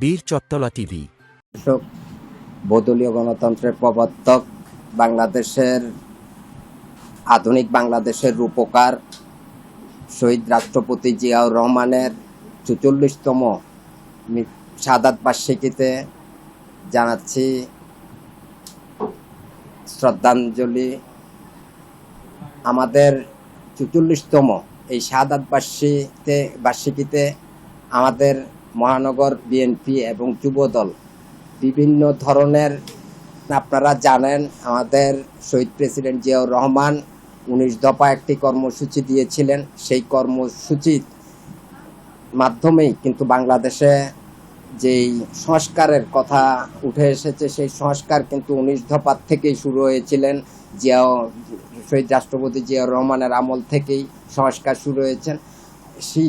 বীর চত্তলা টিভি। বহুদলীয় গণতন্ত্রের প্রবর্তক বাংলাদেশের, আধুনিক বাংলাদেশের রূপকার শহীদ রাষ্ট্রপতি জিয়াউর রহমানের চুচল্লিশতম সাদাত বার্ষিকীতে জানাচ্ছি শ্রদ্ধাঞ্জলি। আমাদের চুচল্লিশতম এই সাদাত বার্ষিকীতে বার্ষিকীতে আমাদের মহানগর বিএনপি এবং যুবদল। বিভিন্ন ধরনের, আপনারা জানেন, আমাদের শহীদ প্রেসিডেন্ট জিয়াউর রহমান উনিশ দফা একটি কর্মসূচি দিয়েছিলেন। সেই কর্মসূচির মাধ্যমেই কিন্তু বাংলাদেশে যেই সংস্কারের কথা উঠে এসেছে, সেই সংস্কার কিন্তু উনিশ দফার থেকেই শুরু হয়েছিলেন। জিয়াও শহীদ রাষ্ট্রপতি জিয়াউর রহমানের আমল থেকেই সংস্কার শুরু হয়েছেন সেই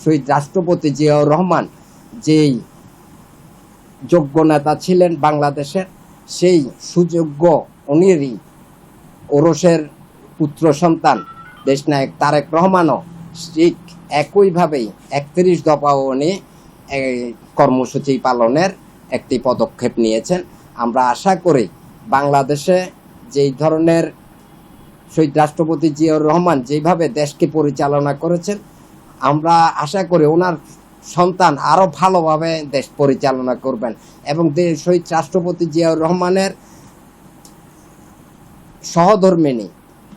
শহীদ রাষ্ট্রপতি জিয়াউর রহমান যেই যোগ্য নেতা ছিলেন বাংলাদেশের, সেই সুযোগ্য উনিরই ওরসের পুত্র সন্তান দেশনায়ক তারেক রহমানও ঠিক একইভাবেই একত্রিশ দফাও উনি কর্মসূচি পালনের একটি পদক্ষেপ নিয়েছেন। আমরা আশা করি বাংলাদেশে যেই ধরনের শহীদ রাষ্ট্রপতি জিয়াউর রহমান যেভাবে দেশকে পরিচালনা করেছেন আমরা আশা করি ওনার সন্তান আরও ভালোভাবে দেশ পরিচালনা করবেন এবং দেশ শহীদ রাষ্ট্রপতি জিয়াউর রহমানের সহধর্মিনী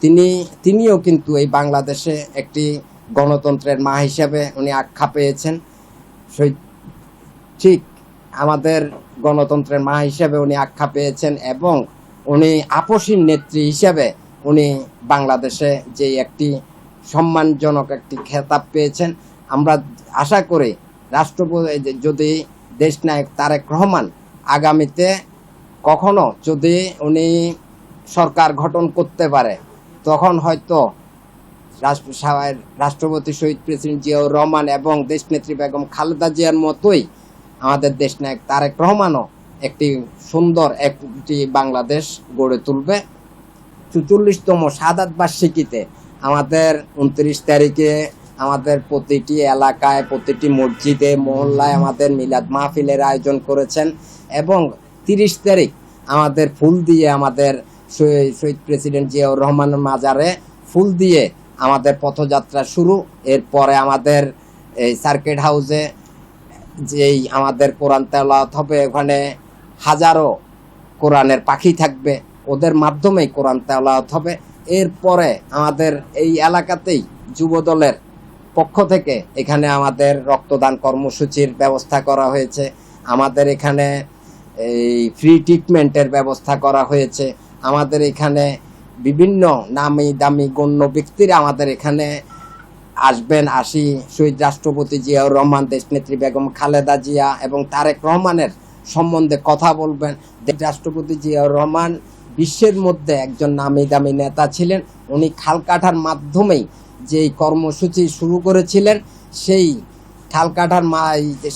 তিনি, তিনিও কিন্তু এই বাংলাদেশে একটি গণতন্ত্রের মা হিসাবে উনি আখ্যা পেয়েছেন। শহীদ, ঠিক আমাদের গণতন্ত্রের মা হিসাবে উনি আখ্যা পেয়েছেন এবং উনি আপসীন নেত্রী হিসাবে উনি বাংলাদেশে যে একটি সম্মানজনক একটি খেতাব পেয়েছেন। আমরা আশা করি রাষ্ট্রপতি যদি দেশনায়ক তারেক রহমান আগামীতে কখনো যদি উনি সরকার গঠন করতে পারে, তখন হয়তো রাষ্ট্র- রাষ্ট্রপতি শহীদ প্রেসিডেন্ট জিয়াউর রহমান এবং দেশনেত্রী বেগম খালেদা জিয়ার মতোই আমাদের দেশনায়ক তারেক রহমানও একটি সুন্দর একটি বাংলাদেশ গড়ে তুলবে। চুচল্লিশতম সাদাত বার্ষিকীতে আমাদের উনত্রিশ তারিখে আমাদের প্রতিটি এলাকায়, প্রতিটি মসজিদে, মহল্লায় আমাদের মিলাদ মাহফিলের আয়োজন করেছেন এবং তিরিশ তারিখ আমাদের ফুল দিয়ে আমাদের শহী- শহীদ প্রেসিডেন্ট জিয়াউর রহমানের মাজারে ফুল দিয়ে আমাদের পথযাত্রা শুরু। এরপরে আমাদের এই সার্কিট হাউসে যেই আমাদের কোরআন তেলাওয়াত হবে, ওখানে হাজারো কোরআনের পাখি থাকবে। ওদের মাধ্যমেই কোরআন তেলাওয়াত হবে। এরপরে আমাদের এই এলাকাতেই যুব দলের পক্ষ থেকে এখানে আমাদের রক্তদান কর্মসূচির ব্যবস্থা করা হয়েছে। আমাদের এখানে এই ফ্রি ট্রিটমেন্টের ব্যবস্থা করা হয়েছে। আমাদের এখানে বিভিন্ন নামি দামি গণ্য ব্যক্তিরা আমাদের এখানে আসবেন। আসি, শহীদ রাষ্ট্রপতি জিয়াউর রহমান, দেশনেত্রী বেগম খালেদা জিয়া এবং তারেক রহমানের সম্বন্ধে কথা বলবেন। রাষ্ট্রপতি জিয়াউর রহমান বিশ্বের মধ্যে একজন নামি দামি নেতা ছিলেন। উনি খাল কাটার মাধ্যমেই যে কর্মসূচি শুরু করেছিলেন, সেই খাল কাটার মা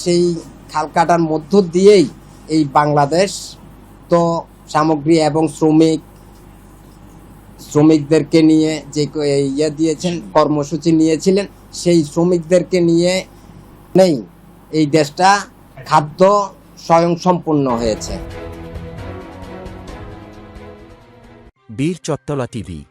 সেই খাল কাটার মধ্য দিয়েই এই বাংলাদেশ তো সামগ্রী এবং শ্রমিক, শ্রমিকদেরকে নিয়ে যে ইয়ে দিয়েছেন, কর্মসূচি নিয়েছিলেন, সেই শ্রমিকদেরকে নিয়ে নেই। এই দেশটা খাদ্য স্বয়ংসম্পূর্ণ হয়েছে। বীর চত্তলা টিভি।